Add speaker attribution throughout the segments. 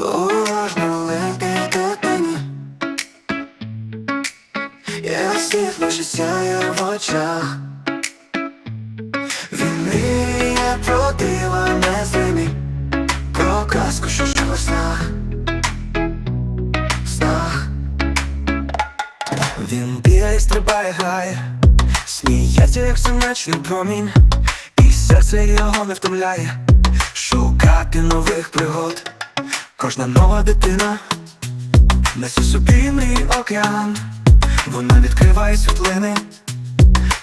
Speaker 1: Уважно маленький дитині Я світло що сяє в очах. Він мріє про дива незримі Про казку, що живе в снах. В снах. Він бігає, стрибає, грає Сміється, як сонячний промінь І серце його не втомляє. Шукати нових пригод Кожна нова дитина Несе собі мій океан. Вона відкриває світлини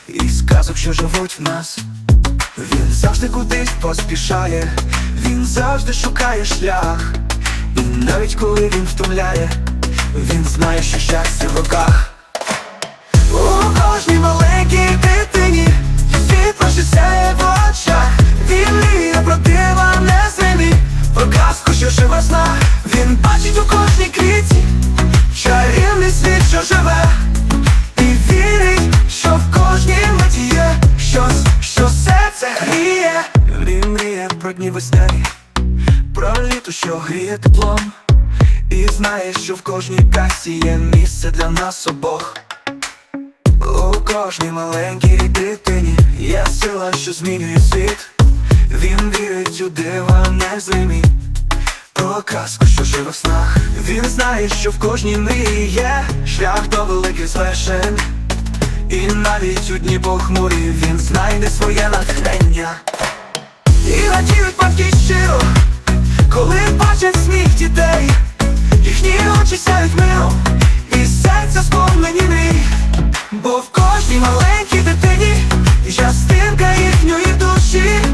Speaker 1: І сказок, що живуть в нас. Він завжди кудись поспішає Він завжди шукає шлях. І навіть коли він втомляє Він знає, що щастя в руках що в Він бачить у кожній квіті Чарівний світ, що живе. І вірить, що в кожній миті є Щось, що серце гріє. Він мріє про дні весняні Про літо, що гріє теплом. І знає, що в кожній касі є місце для нас обох. У кожній маленькій дитині є сила, що змінює світ. Він вірить у дива незримі казку, що живе в снах. Він знає, що в кожній мрії є шлях до великих звершень. І навіть у дні похмурі він знайде своє натхнення. І радіють батьки щиро, коли бачать сміх дітей, їхні очі сяють миром, і серця сповнені мрій, бо в кожній маленькій дитині частинка їхньої душі.